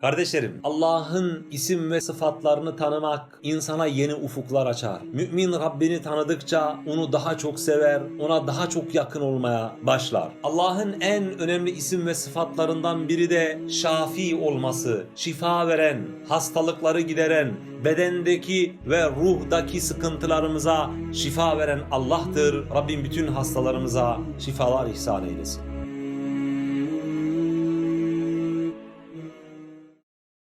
Kardeşlerim, Allah'ın isim ve sıfatlarını tanımak insana yeni ufuklar açar. Mümin Rabbini tanıdıkça onu daha çok sever, ona daha çok yakın olmaya başlar. Allah'ın en önemli isim ve sıfatlarından biri de şafi olması, şifa veren, hastalıkları gideren, bedendeki ve ruhdaki sıkıntılarımıza şifa veren Allah'tır. Rabbim bütün hastalarımıza şifalar ihsan eylesin.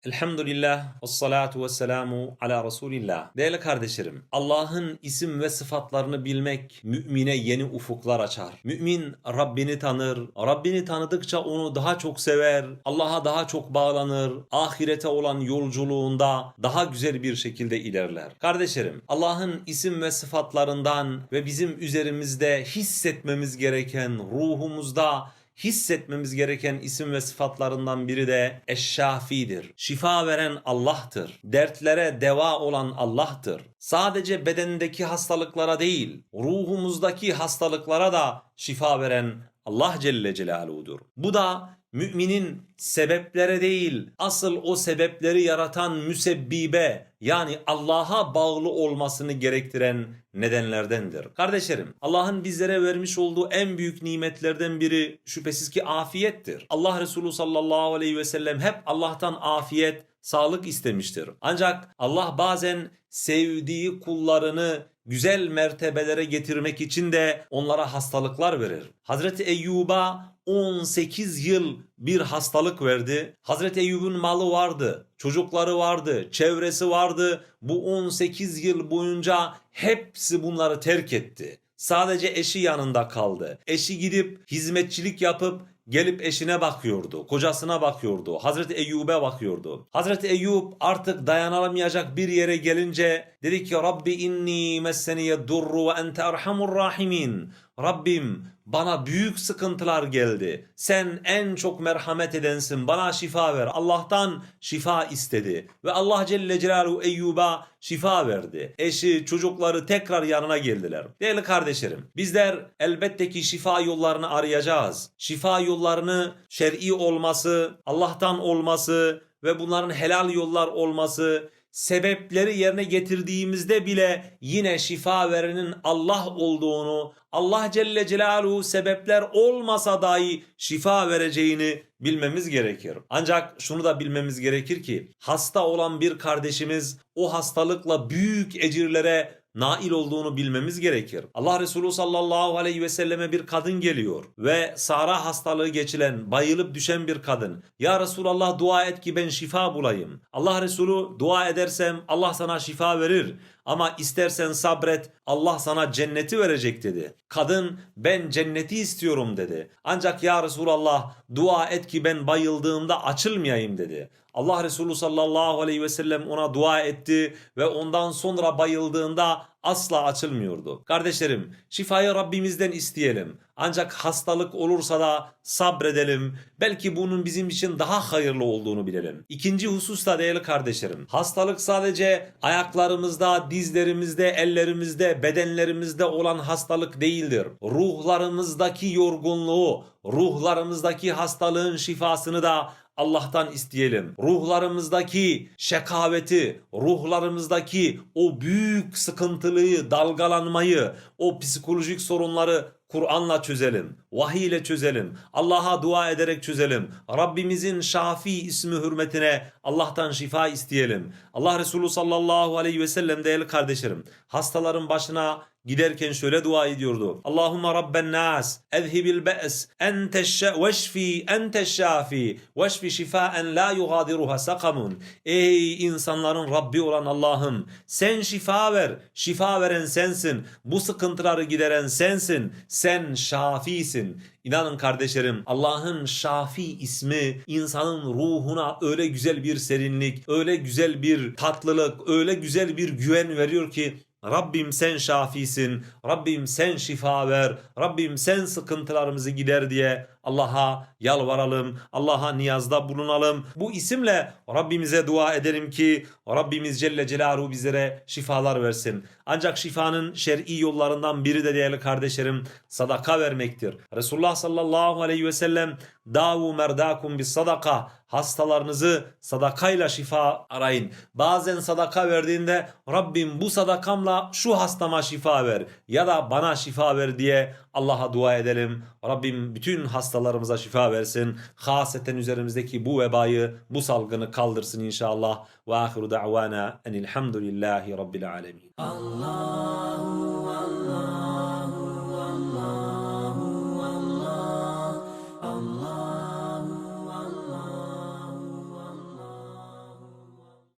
Elhamdülillah ve salatu ve selamu ala Resulillah. Değerli kardeşlerim, Allah'ın isim ve sıfatlarını bilmek mümine yeni ufuklar açar. Mümin Rabbini tanır, Rabbini tanıdıkça onu daha çok sever, Allah'a daha çok bağlanır, ahirete olan yolculuğunda daha güzel bir şekilde ilerler. Kardeşlerim, Allah'ın isim ve sıfatlarından ve bizim üzerimizde hissetmemiz gereken ruhumuzda hissetmemiz gereken isim ve sıfatlarından biri de Eşşafi'dir. Şifa veren Allah'tır. Dertlere deva olan Allah'tır. Sadece bedendeki hastalıklara değil, ruhumuzdaki hastalıklara da şifa veren Allah Celle Celaluhu'dur. Bu da müminin sebeplere değil, asıl o sebepleri yaratan müsebbibe yani Allah'a bağlı olmasını gerektiren nedenlerdendir. Kardeşlerim, Allah'ın bizlere vermiş olduğu en büyük nimetlerden biri şüphesiz ki afiyettir. Allah Resulü sallallahu aleyhi ve sellem hep Allah'tan afiyet, sağlık istemiştir. Ancak Allah bazen sevdiği kullarını güzel mertebelere getirmek için de onlara hastalıklar verir. Hazreti Eyyub'a 18 yıl bir hastalık verdi. Hazreti Eyyub'un malı vardı, çocukları vardı, çevresi vardı. Bu 18 yıl boyunca hepsi bunları terk etti. Sadece eşi yanında kaldı. Eşi gidip hizmetçilik yapıp gelip eşine bakıyordu, kocasına bakıyordu, Hazreti Eyyub'e bakıyordu. Hazreti Eyyub artık dayanamayacak bir yere gelince dedi ki Rabbi inni messeniye durru ve ente erhamur rahimin. Rabbim bana büyük sıkıntılar geldi. Sen en çok merhamet edensin. Bana şifa ver. Allah'tan şifa istedi. Ve Allah Celle Celaluhu Eyyub'a şifa verdi. Eşi, çocukları tekrar yanına geldiler. Değerli kardeşlerim, bizler elbette ki şifa yollarını arayacağız. Şifa yollarını şer'i olması, Allah'tan olması ve bunların helal yollar olması, sebepleri yerine getirdiğimizde bile yine şifa verenin Allah olduğunu, Allah Celle Celaluhu sebepler olmasa dahi şifa vereceğini bilmemiz gerekir. Ancak şunu da bilmemiz gerekir ki hasta olan bir kardeşimiz o hastalıkla büyük ecirlere nail olduğunu bilmemiz gerekir. Allah Resulü sallallahu aleyhi ve selleme bir kadın geliyor ve Sara hastalığı geçilen, bayılıp düşen bir kadın. Ya Resulallah dua et ki ben şifa bulayım. Allah Resulü dua edersem Allah sana şifa verir. Ama istersen sabret Allah sana cenneti verecek dedi. Kadın ben cenneti istiyorum dedi. Ancak ya Resulallah dua et ki ben bayıldığımda açılmayayım dedi. Allah Resulü sallallahu aleyhi ve sellem ona dua etti ve ondan sonra bayıldığında asla açılmıyordu. Kardeşlerim şifayı Rabbimizden isteyelim. Ancak hastalık olursa da sabredelim. Belki bunun bizim için daha hayırlı olduğunu bilelim. İkinci husus da değerli kardeşlerim. Hastalık sadece ayaklarımızda, dizlerimizde, ellerimizde, bedenlerimizde olan hastalık değildir. Ruhlarımızdaki yorgunluğu, ruhlarımızdaki hastalığın şifasını da Allah'tan isteyelim. Ruhlarımızdaki şekaveti, ruhlarımızdaki o büyük sıkıntılıyı, dalgalanmayı, o psikolojik sorunları Kur'an'la çözelim. Vahiy ile çözelim. Allah'a dua ederek çözelim. Rabbimizin Şafi ismi hürmetine Allah'tan şifa isteyelim. Allah Resulü sallallahu aleyhi ve sellem değerli kardeşlerim hastaların başına giderken şöyle dua ediyordu. Allahümme Rabben nas ezhibil be's ente veşfi ente şafi veşfi şifaen la yugadiruha sakamun. Ey insanların Rabbi olan Allah'ım sen şifa ver. Şifa veren sensin. Bu sıkıntıları gideren sensin. Sen şafisin. İnanın kardeşlerim Allah'ın Şafi ismi insanın ruhuna öyle güzel bir serinlik, öyle güzel bir tatlılık, öyle güzel bir güven veriyor ki Rabbim sen şafisin, Rabbim sen şifa ver, Rabbim sen sıkıntılarımızı gider diye Allah'a yalvaralım, Allah'a niyazda bulunalım. Bu isimle Rabbimize dua edelim ki Rabbimiz Celle Celaluhu bizlere şifalar versin. Ancak şifanın şer'i yollarından biri de değerli kardeşlerim sadaka vermektir. Resulullah sallallahu aleyhi ve sellem davu merdakum bis sadaka hastalarınızı sadakayla şifa arayın. Bazen sadaka verdiğinde Rabbim bu sadakamla şu hastama şifa ver ya da bana şifa ver diye Allah'a dua edelim. Rabbim bütün hastalarımıza şifa versin. Haseten üzerimizdeki bu vebayı, bu salgını kaldırsın inşallah. Ve ahiru da'vana enilhamdülillahi rabbil alemin. Allahu